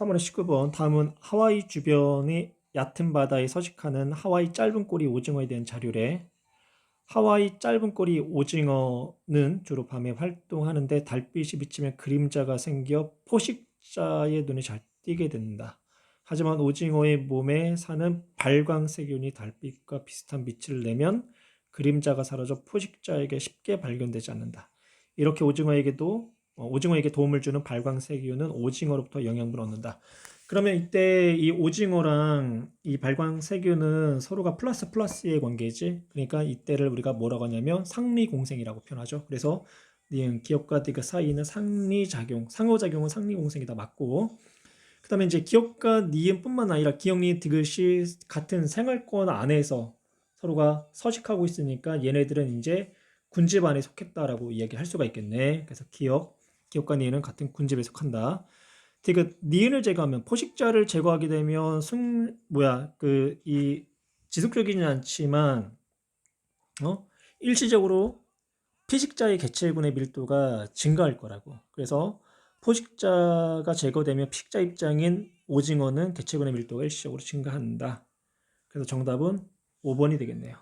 3월의 19번 다음은 하와이 주변의 얕은 바다에 서식하는 하와이 짧은 꼬리 오징어에 대한 자료래. 하와이 짧은 꼬리 오징어는 주로 밤에 활동하는데 달빛이 비치면 그림자가 생겨 포식자의 눈에 잘 띄게 된다. 하지만 오징어의 몸에 사는 발광세균이 달빛과 비슷한 빛을 내면 그림자가 사라져 포식자에게 쉽게 발견되지 않는다. 이렇게 오징어에게도 어, 오징어에게 도움을 주는 발광세균은 오징어로부터 영양분을 얻는다. 그러면 이때 이 오징어랑 이 발광세균은 서로가 플러스 플러스의 관계지. 그러니까 이때를 우리가 뭐라고 하냐면 상리공생이라고 표현하죠. 그래서 기업과 디귿 사이는 상리작용, 상호작용은 상리공생이다 맞고 그 다음에 이제 기업과 니은뿐만 아니라 기업, 니은, 디귿이 같은 생활권 안에서 서로가 서식하고 있으니까 얘네들은 이제 군집 안에 속했다라고 이야기할 수가 있겠네. 그래서 기업, 기업과 니은은 같은 군집에 속한다. 디귿, 니은을 제거하면 포식자를 제거하게 되면 승 뭐야 그 이 지속적이진 않지만 어 일시적으로 피식자의 개체군의 밀도가 증가할 거라고. 그래서 포식자가 제거되면 피식자 입장인 오징어는 개체군의 밀도가 일시적으로 증가한다. 그래서 정답은 5번이 되겠네요.